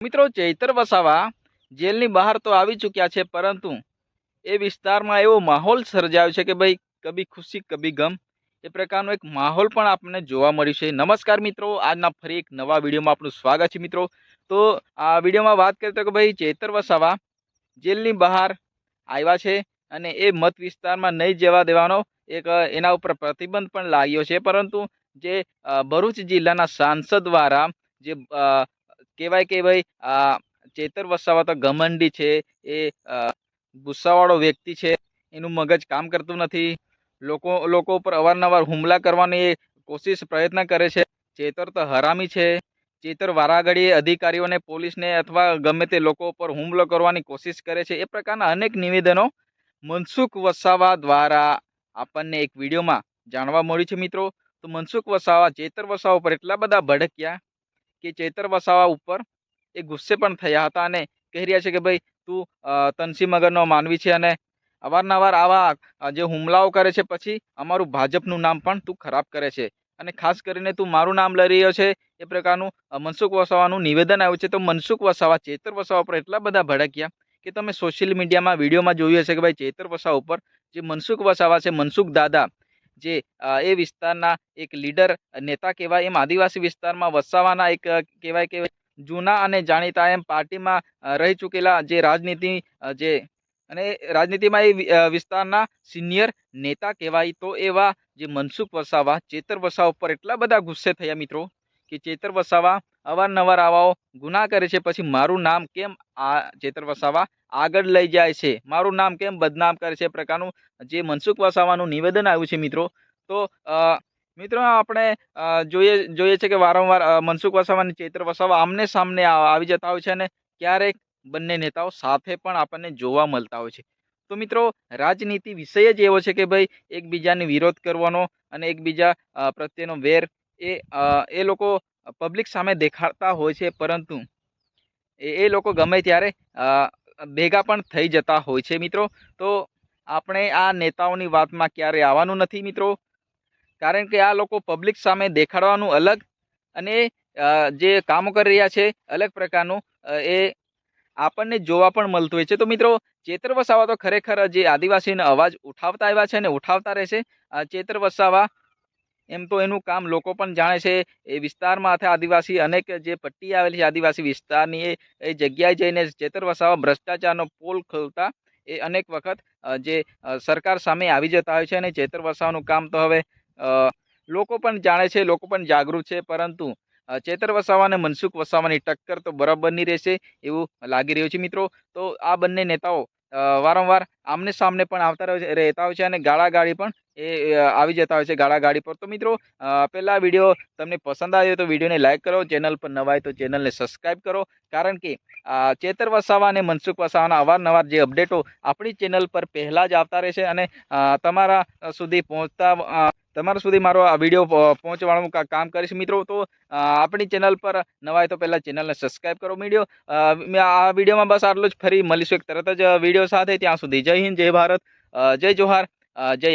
મિત્રો ચૈતર વસાવા જેલની બહાર તો આવી ચૂક્યા છે, પરંતુ એ વિસ્તારમાં એવો માહોલ સર્જાયો છે કે ભાઈ, કભી ખુશી, કભી ગમ, એ પ્રકારનો એક માહોલ પણ આપણને જોવા મળ્યું છે. નમસ્કાર મિત્રો, આજના ફરી એક નવા વિડીયોમાં આપનું સ્વાગત છે મિત્રો. તો આ વિડીયોમાં વાત કરીએ તો કે ભાઈ, ચૈતર વસાવા જેલની બહાર આવ્યા છે અને એ મત વિસ્તારમાં નહીં જવા દેવાનો એક, એના ઉપર પ્રતિબંધ પણ લાગ્યો છે. પરંતુ જે ભરૂચ જિલ્લાના સાંસદ દ્વારા જે કહેવાય કે ભાઈ, આ ચેતર વસાવા તો ઘમંડી છે, એ ગુસ્સાવાળો વ્યક્તિ છે, એનું મગજ કામ કરતું નથી. લોકો લોકો ઉપર અવારનવાર હુમલા કરવાની એ કોશિશ પ્રયત્ન કરે છે. ચેતર તો હરામી છે. ચેતર વારાઘડીએ અધિકારીઓને, પોલીસને અથવા ગમે તે લોકો ઉપર હુમલો કરવાની કોશિશ કરે છે. એ પ્રકારના અનેક નિવેદનો મનસુખ વસાવા દ્વારા આપણને એક વિડીયોમાં જાણવા મળ્યું છે મિત્રો. તો મનસુખ વસાવા, ચેતર વસાવા ઉપર એટલા બધા ભડક્યા કે ચેતર વસાવા ઉપર એ ગુસ્સે પણ થયા હતા અને કહી રહ્યા છે કે ભાઈ, તું તનસી મગરનો માનવી છે અને અવારનવાર આવા જે હુમલાઓ કરે છે, પછી અમારું ભાજપનું નામ પણ તું ખરાબ કરે છે. અને ખાસ કરીને તું મારું નામ લઈ રહ્યો છે, એ પ્રકારનું મનસુખ વસાવાનું નિવેદન આવ્યું છે. તો મનસુખ વસાવા, ચેતર વસાવા પર એટલા બધા ભડક્યા કે તમે સોશિયલ મીડિયામાં વિડીયોમાં જોયું હશે કે ભાઈ, ચેતર વસાવા ઉપર જે મનસુખ વસાવા છે, મનસુખ દાદા જે એ વિસ્તારના એક લીડર, નેતા કહેવાય, એમ આદિવાસી વિસ્તારમાં વસાવાના એક કહેવાય કે જૂના અને જાણીતા એમ પાર્ટીમાં રહી ચૂકેલા જે રાજનીતિ જે, અને રાજનીતિમાં એ વિસ્તારના સિનિયર નેતા કહેવાય, તો એવા જે મનસુખ વસાવા, ચેતર વસાવા ઉપર એટલા બધા ગુસ્સે થયા મિત્રો, કે ચેતર વસાવા અવારનવાર આવાઓ ગુના કરે છે, પછી મારું નામ કેમ આ ચેતર વસાવા આગળ લઈ જાય છે? મારું નામ કેમ બદનામ કરે છે? પ્રકારનું જે મનસુખ વસાવાનું નિવેદન આવ્યું છે, મિત્રો. તો મિત્રો, આપણે જોઈએ જોઈએ છે કે વારંવાર મનસુખ વસાવા અને ચેતર વસાવા આમને સામને આવી જતા હોય છે અને ક્યારેક બંને નેતાઓ સાથે પણ આપણને જોવા મળતા હોય છે. તો, મિત્રો, રાજનીતિ વિષય જ એવો છે કે ભાઈ, એકબીજાને વિરોધ કરવાનો અને એકબીજા પ્રત્યેનો વેર એ એ લોકો પબ્લિક સામે દેખાડતા હોય છે, પરંતુ એ લોકો ગમે ત્યારે ભેગા પણ થઈ જતા હોય છે મિત્રો. તો આપણે આ નેતાઓની વાતમાં ક્યારે આવવાનું નથી મિત્રો. કારણ કે આ લોકો પબ્લિક સામે દેખાડવાનું અલગ અને જે કામો કરી રહ્યા છે, અલગ પ્રકારનું એ આપણને જોવા પણ મળતું હોય છે. તો મિત્રો, ચેતર વસાવા તો ખરેખર જે આદિવાસીનો અવાજ ઉઠાવતા આવ્યા છે અને ઉઠાવતા રહેશે. ચેતર વસાવા એમ તો એનું કામ લોકો પણ જાણે છે. એ વિસ્તારમાં અથવા આદિવાસી અનેક જે પટ્ટી આવેલી છે આદિવાસી વિસ્તારની, એ જગ્યાએ જઈને ચેતર વસાવા ભ્રષ્ટાચારનો પોલ ખોલતા એ અનેક વખત જે સરકાર સામે આવી જતા હોય છે અને ચેતર વસાવાનું કામ તો હવે લોકો પણ જાણે છે, લોકો પણ જાગૃત છે. પરંતુ ચેતર વસાવા અને મનસુખ વસાવાની ટક્કર તો બરાબરની રહેશે એવું લાગી રહ્યું છે મિત્રો. તો આ બંને નેતાઓ વારંવાર આમને સામને પણ આવતા રહેતા હોય છે અને ગાળાગાળી પણ એ આવી જતા હોય છે ગાળાગાળી પર. તો મિત્રો પહેલાં વીડિયો તમને પસંદ આવ્યો તો વિડીયોને લાઇક કરો, ચેનલ પર નવા તો ચેનલને સબસ્ક્રાઈબ કરો. કારણ કે ચેતર વસાવા અને મનસુખ વસાવાના અવારનવાર જે અપડેટો આપણી ચેનલ પર પહેલાં જ આવતા રહેશે અને તમારા સુધી પહોંચતા તમારા સુધી મારો આ વીડિયો પહોંચવાનું કામ કરીશ. મિત્રો, તો આપણી ચેનલ પર નવા તો પહેલાં ચેનલને સબસ્ક્રાઈબ કરો વીડિયો આ વિડીયોમાં બસ આટલું જ. ફરી મળીશું એક તરત જ વીડિયો સાથે. ત્યાં સુધી જય હિન્દ, જય ભારત જય જોહાર જય